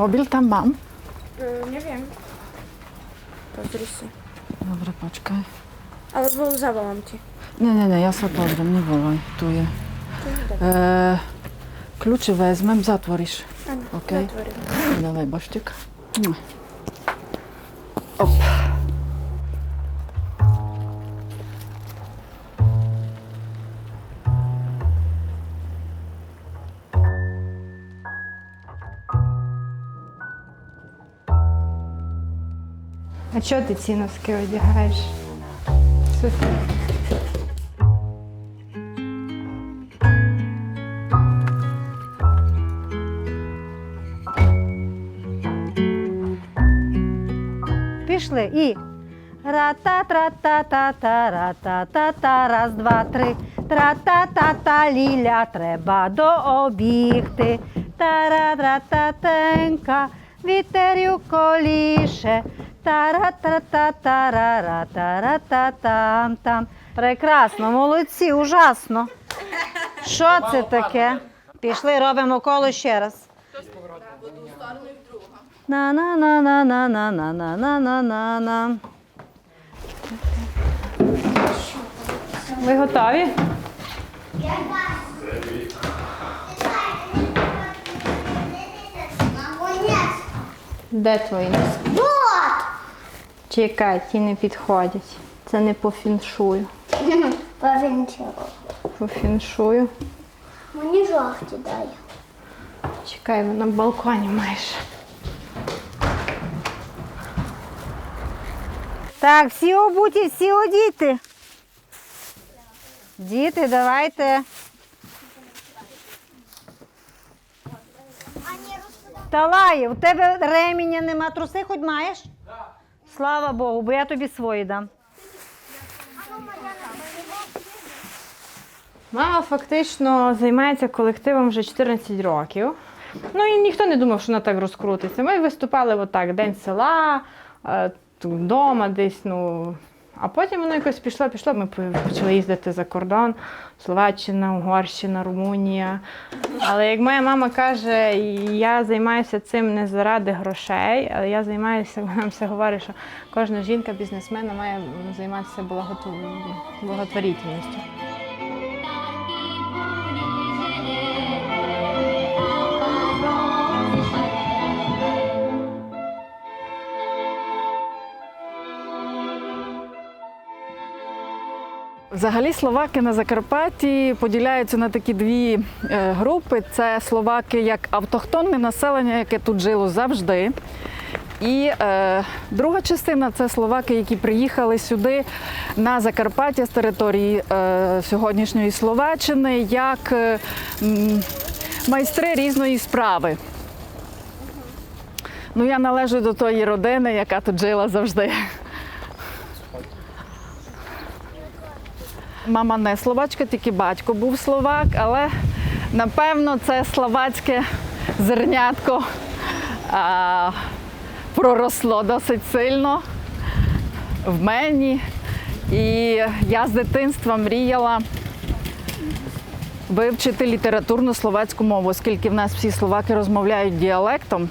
Mobil tam mam. Y, nie wiem. Patrysy. Dobra, poczekaj. Albo zawołam ci. Nie, nie, nie, ja sobie powiem, nie wolę. Tu je. E, kluczy wezmę, zatworisz. Okej. Dawaj, Boszczyk. Op. А чого ти ці носки одягаєш? Супер. Пішли і. Ра-та-тра-та-та-та-ра-та-та-та, раз, два, три. Тра-та-та-та, Ліля, треба дообігти. Тара-тра-та-тенька, вітерю коліше. Тара-тра-та-та-ра-ра-та-ра-та-там. Прекрасно, молодці, ужасно. Що це таке? Пішли, робимо коло ще раз. на на на на на на на на на на на на Ви готові? Де твої носки? Чекай, ті не підходять. Це не по фіншую. Повінчила. По фіншую. Мені жовті дай. Чекай, ви на балконі маєш. Так, всі обуті, всі одіти. Діти, давайте. Талає, у тебе ременя нема, труси хоч маєш? Слава Богу, бо я тобі свої дам. Мама фактично займається колективом вже 14 років. Ну і ніхто не думав, що вона так розкрутиться. Ми виступали отак, день села, е, вдома десь. ну. А потім воно якось пішло, пішло. Ми почали їздити за кордон, Словаччина, Угорщина, Румунія. Але як моя мама каже, я займаюся цим не заради грошей, але я займаюся, вона все говорить, що кожна жінка бізнесмена має займатися благотв- Взагалі словаки на Закарпатті поділяються на такі дві е, групи: це словаки як автохтонне населення, яке тут жило завжди. І е, друга частина це словаки, які приїхали сюди на Закарпаття з території е, сьогоднішньої Словаччини як е, майстри різної справи. Ну, я належу до тої родини, яка тут жила завжди. Мама не словачка, тільки батько був словак, але напевно це словацьке зернятко а, проросло досить сильно в мені. І я з дитинства мріяла вивчити літературну словацьку мову, оскільки в нас всі словаки розмовляють діалектом.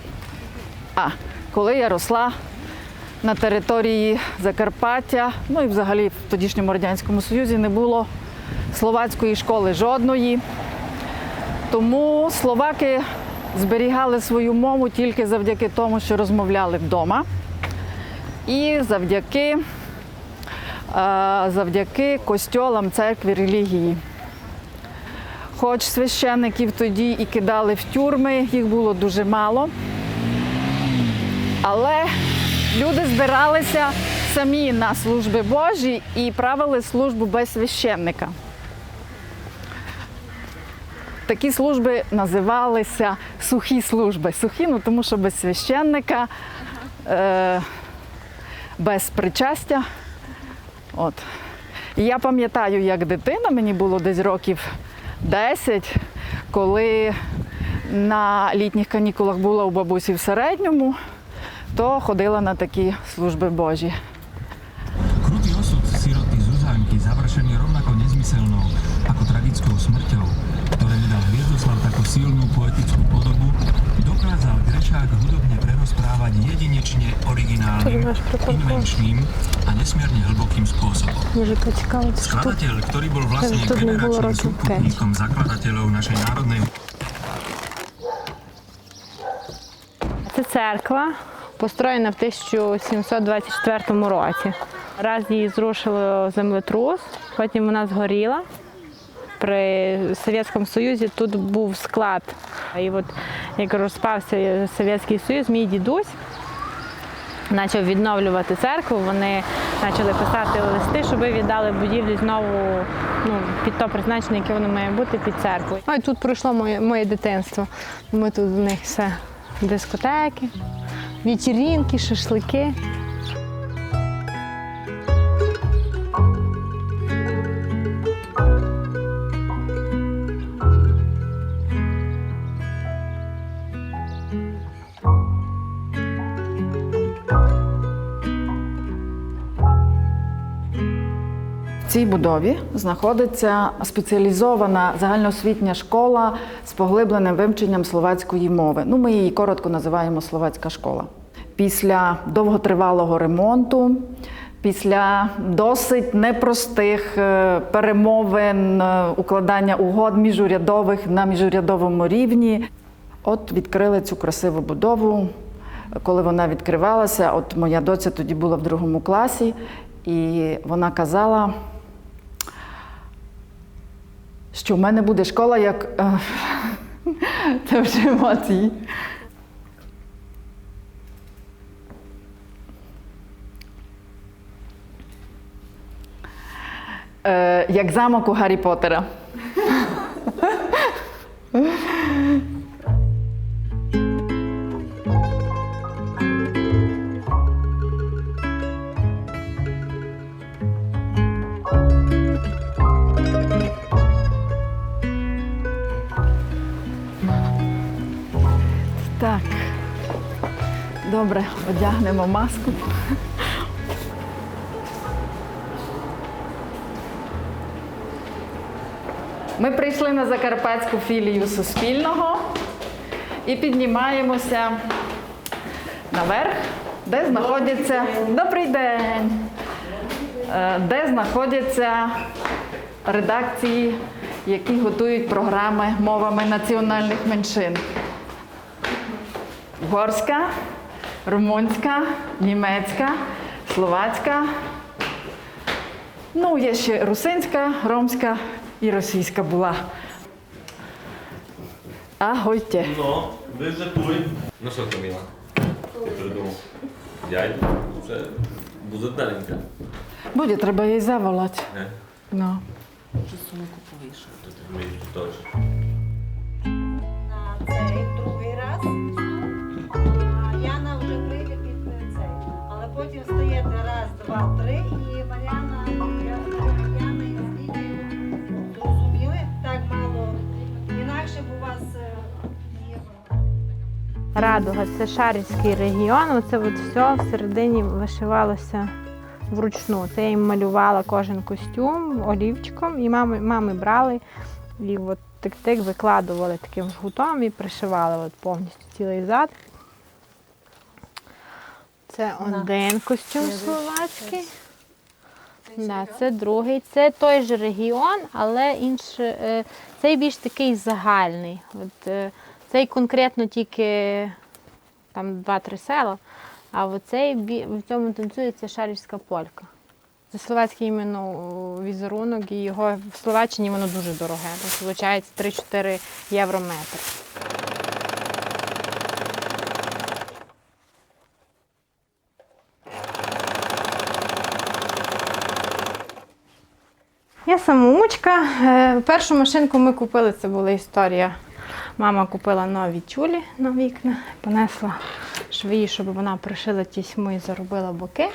А коли я росла на території Закарпаття, ну і взагалі в тодішньому Радянському Союзі не було словацької школи жодної. Тому словаки зберігали свою мову тільки завдяки тому, що розмовляли вдома. І завдяки, е, завдяки костьолам, церкві, релігії. Хоч священиків тоді і кидали в тюрми, їх було дуже мало. Але люди збиралися самі на служби Божі і правили службу без священника. Такі служби називалися сухі служби. Сухі, ну тому що без священника, е, без причастя. От. І я пам'ятаю, як дитина, мені було десь років 10, коли на літніх канікулах була у бабусі в середньому, то ходила на такі служби Божі. Krutý osud siroty Zuzanky, završený rovnako nezmyselnou ako tragickou smrťou, ktoré dal Hviezdoslav takú silnú poetickú podobu, dokázal Greš však hudobne prerozprávať jedinečne originálnym, invenčným a nesmierne hlbokým spôsobom. Дуже цікаво. Skladateľ, ktorý bol vlastne to by bolo generačným rokov súputníkom zakladateľov našej národnej Це церква, построєна в 1724 році. Раз її зрушило землетрус, потім вона згоріла. При Совєтському Союзі тут був склад. І от як розпався Совєтський Союз, мій дідусь почав відновлювати церкву. Вони почали писати листи, щоб віддали будівлю знову ну, під то призначення, яке воно має бути під церквою. Ну і тут пройшло моє, моє дитинство. Ми тут в них все дискотеки, вечірінки, шашлики. Цій будові знаходиться спеціалізована загальноосвітня школа з поглибленим вивченням словацької мови. Ну, ми її коротко називаємо словацька школа. Після довготривалого ремонту, після досить непростих е, перемовин, е, укладання угод міжурядових на міжурядовому рівні, от відкрили цю красиву будову. Коли вона відкривалася, от моя доця тоді була в другому класі, і вона казала, що в мене буде школа як та вже емоції. Е, як замок у Гаррі Поттера. Добре, одягнемо маску. Ми прийшли на закарпатську філію Суспільного і піднімаємося наверх, де знаходяться добрий день, Е, де знаходяться редакції, які готують програми мовами національних меншин. Угорська, румунська, німецька, словацька. Ну, є ще русинська, ромська і російська була. Агойте. No, vyzetuj. No co to Mila? Ty prydumał. Jaj? Це buzetненька. Буде, треба їй заволати. Не? Ну. То ти вмієш теж. На цей потім стаєте раз, два, три, і Мар'яна і Яна і Слідію зрозуміли так мало. Інакше б у вас е, є. Радуга це Шарівський регіон. Оце от все всередині вишивалося вручну. Це я їм малювала кожен костюм олівчиком, і мами, мами брали і от тик-тик викладували таким жгутом і пришивали от повністю цілий зад. Це один костюм словацький. Да, це другий. Це той же регіон, але інше, е, цей більш такий загальний. От, е, цей конкретно тільки там два-три села, а оцей в цьому танцюється шарівська полька. Це словацький іменно візерунок, і його в Словаччині воно дуже дороге. Тобто, виходить 3-4 євро метр. Я самоучка. Е, Першу машинку ми купили, це була історія. Мама купила нові тюлі на вікна, понесла швії, щоб вона пришила тісьму і заробила боки.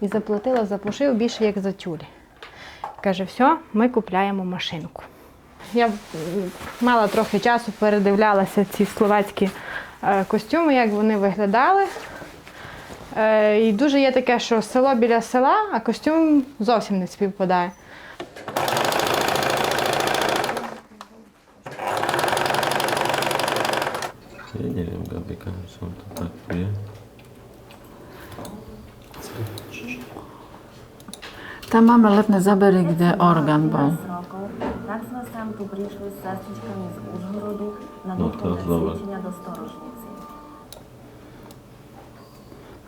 І заплатила за пошив більше, як за тюлі. Каже, все, ми купляємо машинку. Я мала трохи часу, передивлялася ці словацькі е, костюми, як вони виглядали. Е, І дуже є таке, що село біля села, а костюм зовсім не співпадає. Ja nie wiem, Gabika, to tak wie. Mamy lewne zabery, gdy organ, bo... No to zobacz.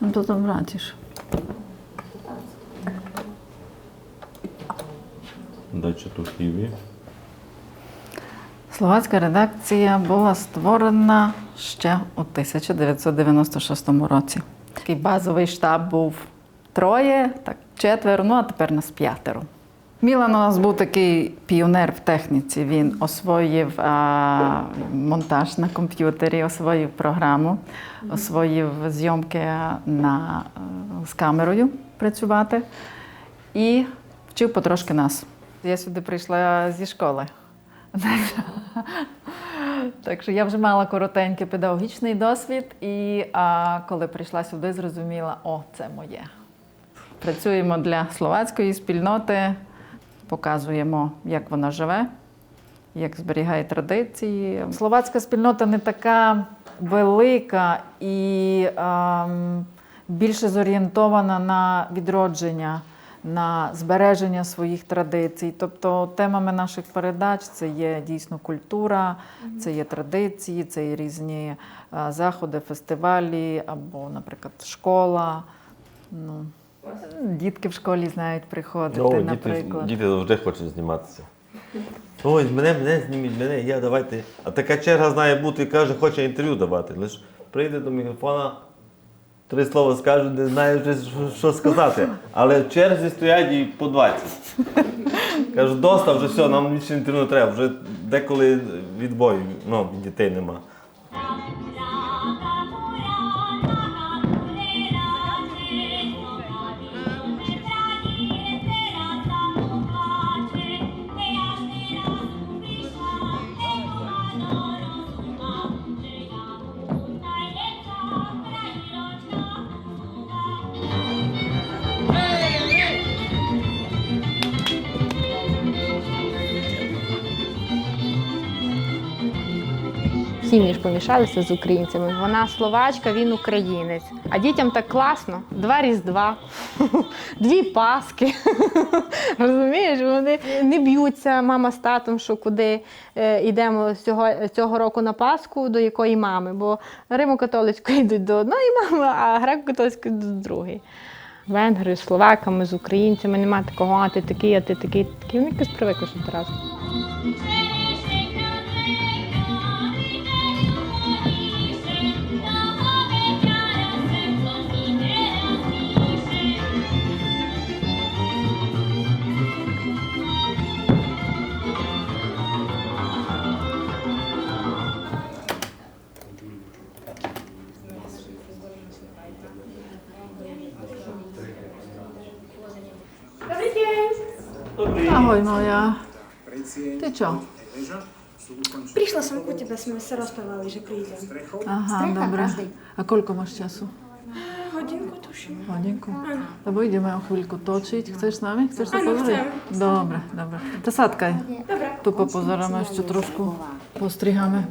No to tam wracisz. To vrátiš. Дай що тут хіві. Словацька редакція була створена ще у 1996 році. Такий базовий штаб був троє, так четверо, ну а тепер нас п'ятеро. Мілан у нас був такий піонер в техніці. Він освоїв а, монтаж на комп'ютері, освоїв програму, освоїв зйомки на, е, з камерою працювати і вчив потрошки нас. Я сюди прийшла зі школи. Так що я вже мала коротенький педагогічний досвід, і а, коли прийшла сюди, зрозуміла, о, це моє. Працюємо для словацької спільноти, показуємо, як вона живе, як зберігає традиції. Словацька спільнота не така велика і ем, більше зорієнтована на відродження, на збереження своїх традицій. Тобто темами наших передач це є дійсно культура, це є традиції, це є різні е, заходи, фестивалі або, наприклад, школа. Ну, дітки в школі знають приходити, О, діти, наприклад. діти завжди хочуть зніматися. Ой, мене, мене зніміть, мене, я давайте. А така черга знає бути, і каже, хоче інтерв'ю давати. Лиш прийде до мікрофона, три слова скажу, не знаю, що, сказати. Але в черзі стоять і по 20. Кажу, доста, вже все, нам нічого не треба, вже деколи відбою, ну, дітей нема. Сім'ї ж помішалися з українцями. Вона словачка, він українець. А дітям так класно. Два різдва, дві паски. Розумієш, вони не б'ються, мама з татом, що куди е, йдемо цього, цього року на Пасху, до якої мами. Бо Римо-католицької йдуть до одної мами, а греко-католицької до другої. Венгри з словаками, з українцями нема такого, а ти такий, а ти такий, такий. Вони якось привикли що Dobrý. Ahoj, moja! Ty čo? Prišla som ku tebe, sme sa rozprávali, že prídem. Aha, dobre. A koľko máš času? Hodinku tuším. Hodinku? Áno. Lebo ideme o chvíľku točiť. Chceš s nami? Chceš sa pozrieť? Dobre, dobre. To sátkaj. Dobre. Tu popozeráme ešte trošku. Postriháme.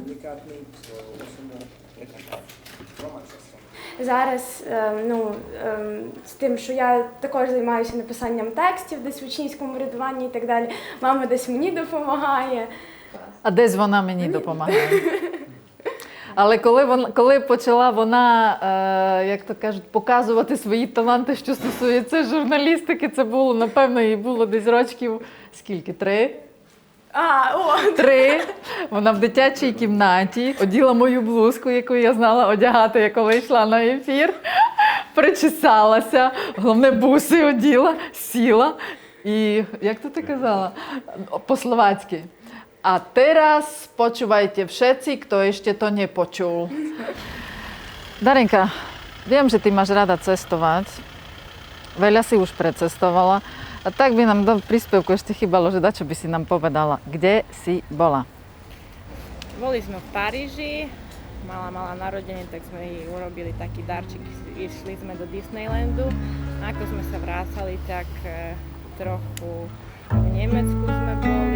Зараз ем, ну, ем, з тим, що я також займаюся написанням текстів, десь в учнівському рядуванні і так далі. Мама десь мені допомагає. А десь вона мені допомагає. Але коли вона коли почала вона, е, як то кажуть, показувати свої таланти, що стосується журналістики, це було, напевно, їй було десь рочків скільки? Три? А, о, Три. Вона в дитячій кімнаті оділа мою блузку, яку я знала одягати, коли йшла на ефір, причесалася, головне буси оділа, сіла. І як то ти казала? По-словацьки. A teraz počúvajte všetci, kto ešte to nepočul. Darinka, viem, že ty máš rada cestovať. Veľa si už precestovala. A tak by nám do príspevku ešte chýbalo, že dačo by si nám povedala, kde si bola. Boli sme v Paríži, mala mala narodenie, tak sme jej urobili taký darček, išli sme do Disneylandu. A ako sme sa vracali, tak e, trochu v Nemecku sme boli.